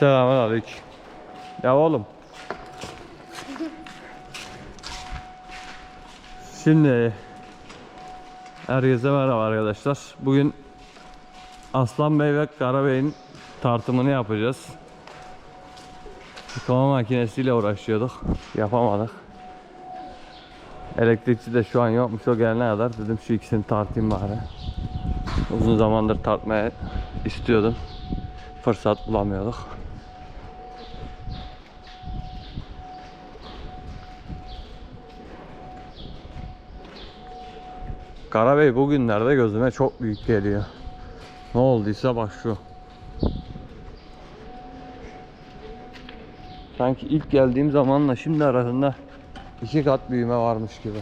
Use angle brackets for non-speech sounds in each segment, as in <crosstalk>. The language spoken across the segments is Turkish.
Selamun aleyküm. Ya oğlum. Şimdi herkese merhaba arkadaşlar. Bugün Aslan Bey ve Kara Bey'in tartımını yapacağız. Yıkama makinesiyle uğraşıyorduk. Yapamadık. Elektrikçi de şu an yokmuş. O gelene kadar dedim şu ikisini tartayım bari. Uzun zamandır tartmaya istiyordum. Fırsat bulamıyorduk. Karabey bugünlerde gözüme çok büyük geliyor. Ne olduysa bak şu. Sanki ilk geldiğim zamanla şimdi arasında iki kat büyüme varmış gibi.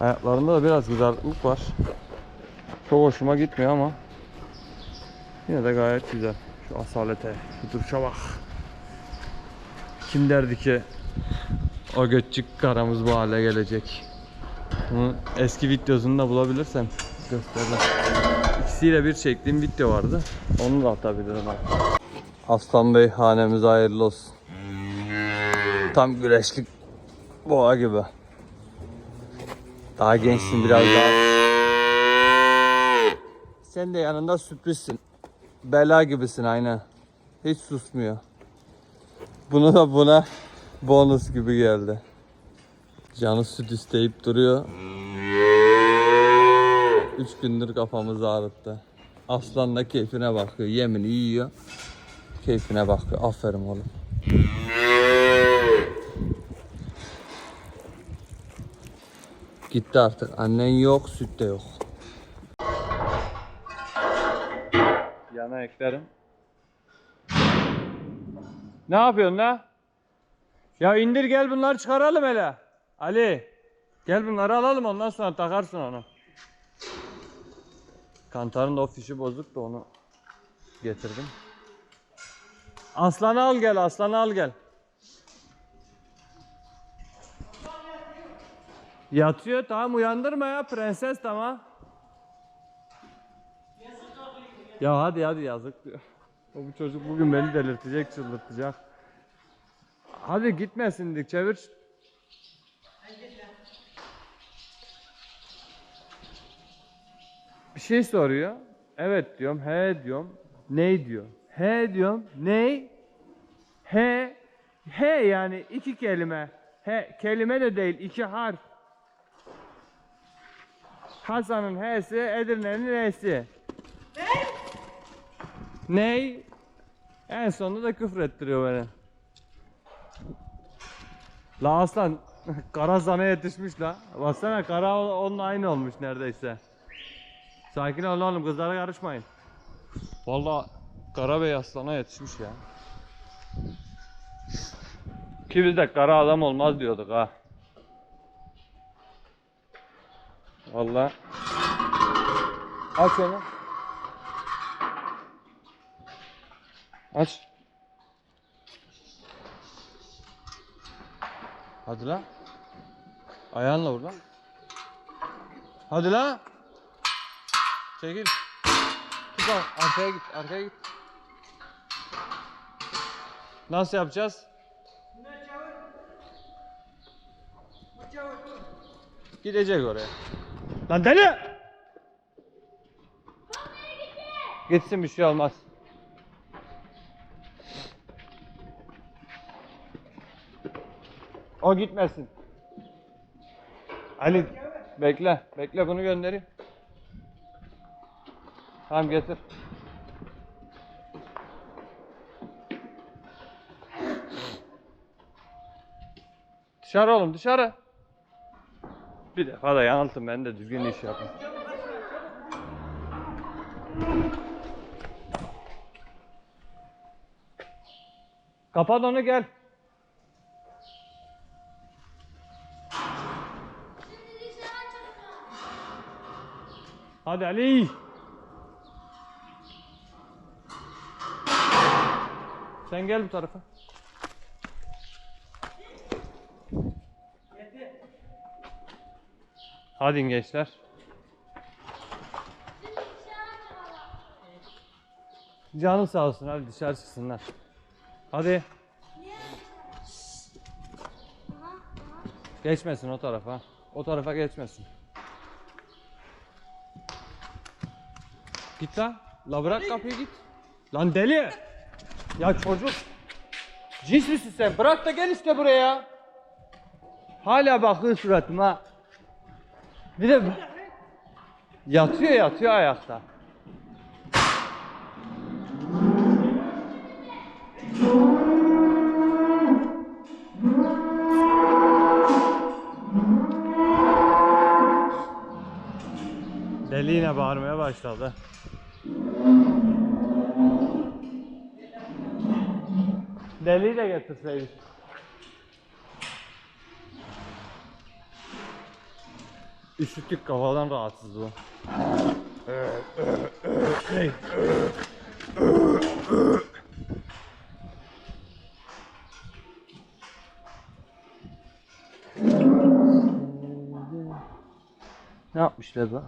Ayaklarında da biraz kızarıklık var. Çok hoşuma gitmiyor ama yine de gayet güzel. Şu asalete, şu duruşa bak. Kim derdi ki o göççük karamız bu hale gelecek. Bunu eski videosunu da bulabilirsem gösteririm. İkisiyle bir çektiğim video vardı. Onu da atabilirim. Aslan Bey hanemize hayırlı olsun. Tam güreşlik boğa gibi. Daha gençsin biraz daha. Sen de yanında sürprizsin. Bela gibisin aynen. Hiç susmuyor. Bunu da buna bonus gibi geldi. Canı süt isteyip duruyor. Üç gündür kafamızı ağrıttı. Aslan da keyfine bakıyor. Yemini yiyor. Keyfine bakıyor. Aferin oğlum. Gitti artık. Annen yok, süt de yok. Yana eklerim. Ne yapıyorsun la? Ya indir gel bunları çıkaralım hele. Ali. Gel bunları alalım ondan sonra takarsın onu. Kantarın da o fişi bozuk da onu getirdim. Aslanı al gel, aslanı al gel. Yatıyor tamam uyandırma ya prenses tamam. Ya hadi hadi yazık diyor. O bu çocuk bugün beni delirtecek, çıldırtacak. Hadi gitmesin dik çevir. Bir şey soruyor. Evet diyorum, he diyorum. Ne diyor? He diyorum. Ne? He. He yani iki kelime. He kelime de değil, iki harf. Hasan'ın H'si, Edirne'nin N'si. Ney? En sonunda da küfür ettiriyor beni. La aslan <laughs> kara sana yetişmiş la. Baksana kara onunla aynı olmuş neredeyse. Sakin ol oğlum kızlara karışmayın. Vallahi kara bey aslana yetişmiş ya. Ki biz kara adam olmaz diyorduk ha. Vallahi. Aç onu. Aç. Hadi la. Ayağınla vur lan. Hadi la. Çekil. Tut al. Arkaya git. Arkaya git. Nasıl yapacağız? Gidecek oraya. Lan deli! Gitsin bir şey olmaz. O gitmesin. Ali bekle. Bekle bunu göndereyim. Tamam getir. Dışarı oğlum dışarı. Bir defa da yanıltın ben de düzgün iş yapayım. Kapat onu gel. Hadi Ali. Sen gel bu tarafa. Hadi gençler. Canı sağ olsun hadi dışarı çıksınlar. Hadi. Geçmesin o tarafa. O tarafa geçmesin. Git lan. La bırak kapıyı git. Lan deli. Ya çocuk. Cins misin sen? Bırak da gel işte buraya. Hala bakıyor suratıma. Bir de yatıyor yatıyor ayakta. Deli yine bağırmaya başladı. Deliyi de getirseydik. Üşüttük kafadan rahatsız bu. Ne yapmışlar bu?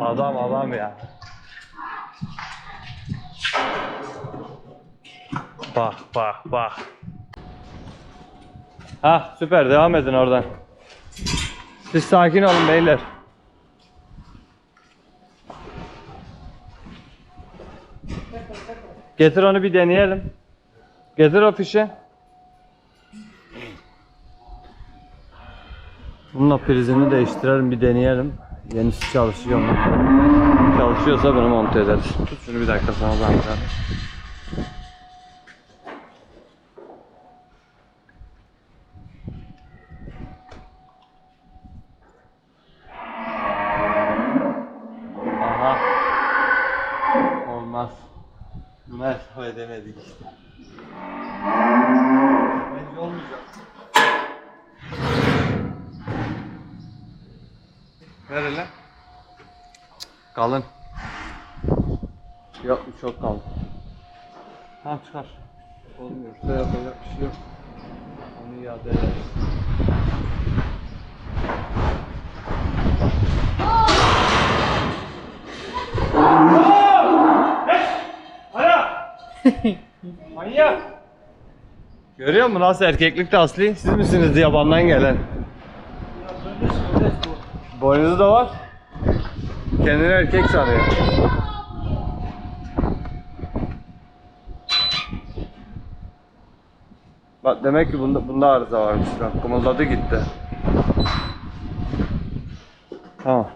Adam adam ya. Bak bak bak. Ha süper devam edin oradan. Siz sakin olun beyler. Getir onu bir deneyelim. Getir o fişi. Bununla prizini değiştirelim bir deneyelim. Yenisi çalışıyor mu? Çalışıyorsa bunu monte ederiz. Tut şunu bir dakika sana zahmet. Tamam çıkar. Olmuyorsa yapacak bir şey yok. Onu iade ederiz. Manyak. Görüyor musun nasıl erkeklik de asli? Siz misiniz yabandan gelen? Boynuzu da var. Kendini erkek sanıyor. Bak demek ki bunda, bunda arıza varmış lan. Kımıldadı gitti. Tamam.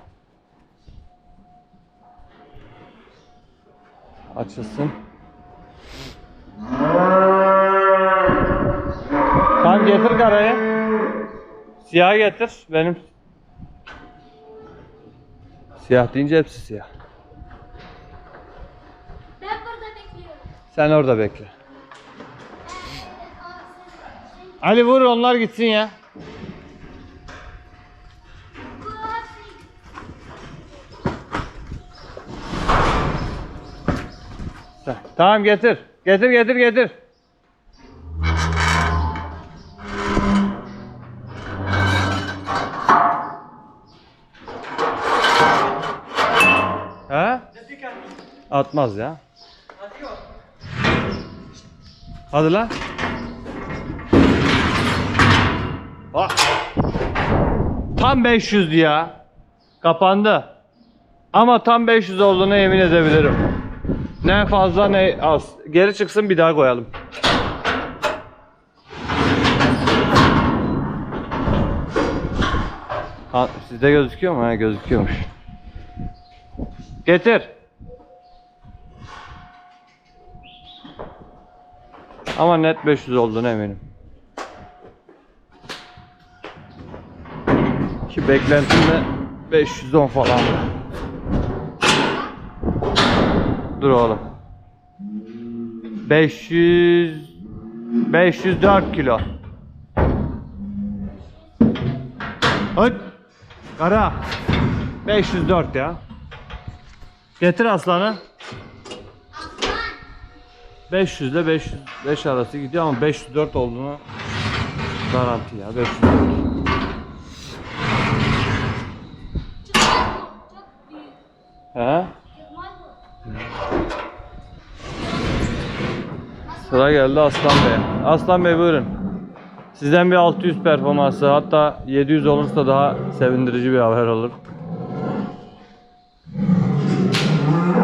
Açılsın. Tamam getir karayı. Siyah getir. Benim Siyah deyince hepsi siyah. Ben burada bekliyorum. Sen orada bekle. Ali vur onlar gitsin ya. Tamam getir. Getir getir getir. Ha? Atmaz ya. Hadi lan. Ah. Tam 500 ya. Kapandı. Ama tam 500 olduğuna emin edebilirim. Ne fazla ne az. Geri çıksın bir daha koyalım. Ha, sizde gözüküyor mu? Ha gözüküyormuş. Getir. Ama net 500 olduğuna eminim. Ki beklentim de 510 falan. Dur oğlum. 500 504 kilo. Hadi. Kara. 504 ya. Getir aslanı. 500 ile 505 arası gidiyor ama 504 olduğunu garanti ya 504. Sıra geldi Aslan Bey. Aslan Bey buyurun. Sizden bir 600 performansı hatta 700 olursa daha sevindirici bir haber olur.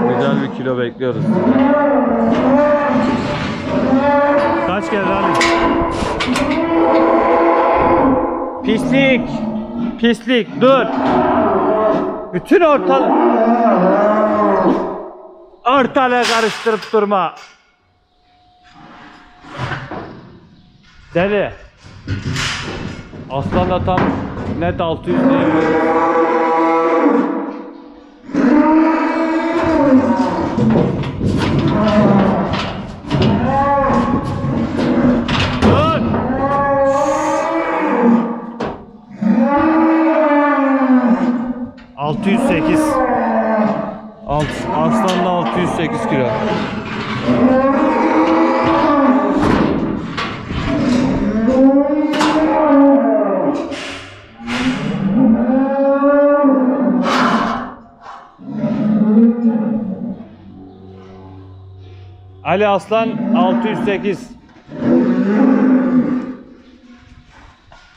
Güzel bir kilo bekliyoruz. Kaç geldi abi? Pislik. Pislik dur. Bütün ortalık ortalığı karıştırıp durma. Deli. Aslan da tam net 600 diyebilirim. Dur! ...608. Alt, aslan da 608 kilo. Ali Aslan 608.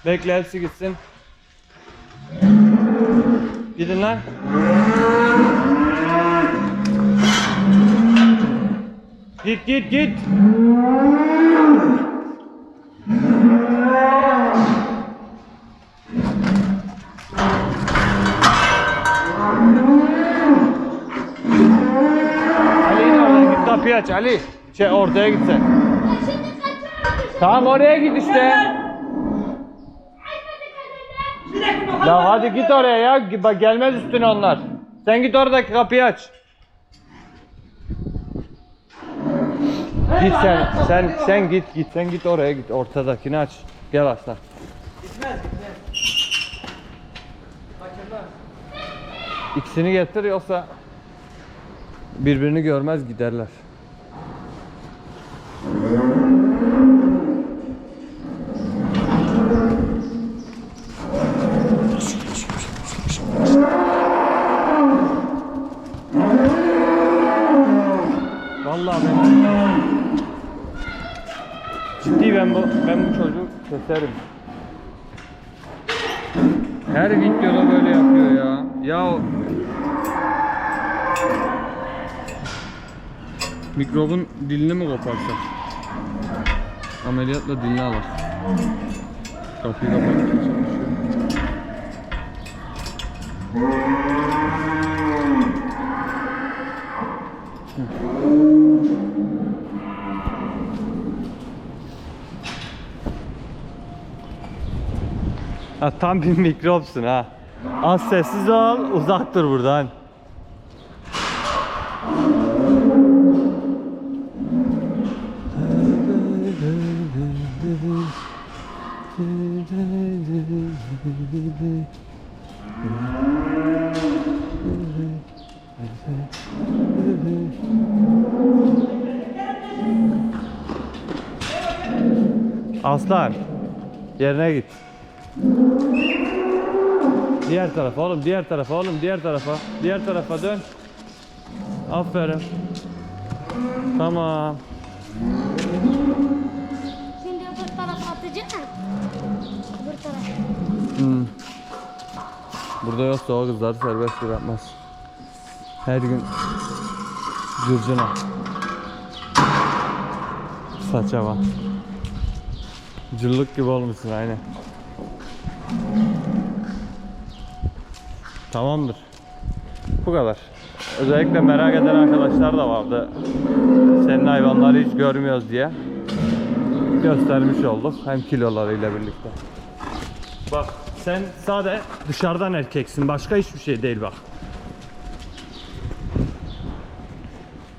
Bekle hepsi gitsin. Gidin lan. Git git git. Aç Ali. Şey ortaya git sen. Şimdi kaçıyorum. Tamam oraya git işte. Ya hadi git oraya ya. Bak gelmez üstüne onlar. Sen git oradaki kapıyı aç. Git sen, sen, sen git, git, sen git oraya git, ortadakini aç. Gel aslan. İkisini getir yoksa birbirini görmez giderler. Vallahi ben ciddi ben bu ben bu çocuğu keserim. Her videoda böyle yapıyor ya. Ya mikrobun dilini mi koparsak? Ameliyatla dilini alır. Kapıyı kapatmaya çalışıyor. Ha, tam bir mikropsun ha. Az sessiz ol, uzak dur buradan. Aslan, yerine git. Diğer tarafa oğlum, diğer tarafa oğlum, diğer tarafa. Diğer tarafa dön. Aferin. Tamam. Şimdi öbür tarafa atacağım. Öbür tarafa. Hmm. Burada yoksa o kızları serbest bırakmaz. Her gün cırcına. Saça bak. Cıllık gibi olmuşsun aynen. Tamamdır. Bu kadar. Özellikle merak eden arkadaşlar da vardı. Senin hayvanları hiç görmüyoruz diye. Göstermiş olduk. Hem kilolarıyla birlikte. Bak sen sade dışarıdan erkeksin. Başka hiçbir şey değil bak.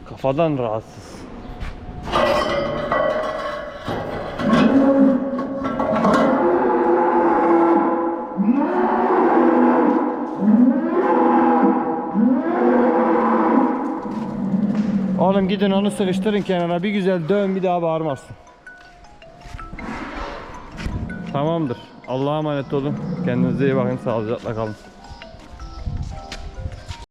Kafadan rahatsız. Oğlum gidin onu sıkıştırın kenara. Bir güzel dön bir daha bağırmazsın. Tamamdır. Allah'a emanet olun. Kendinize iyi bakın. Sağlıcakla kalın.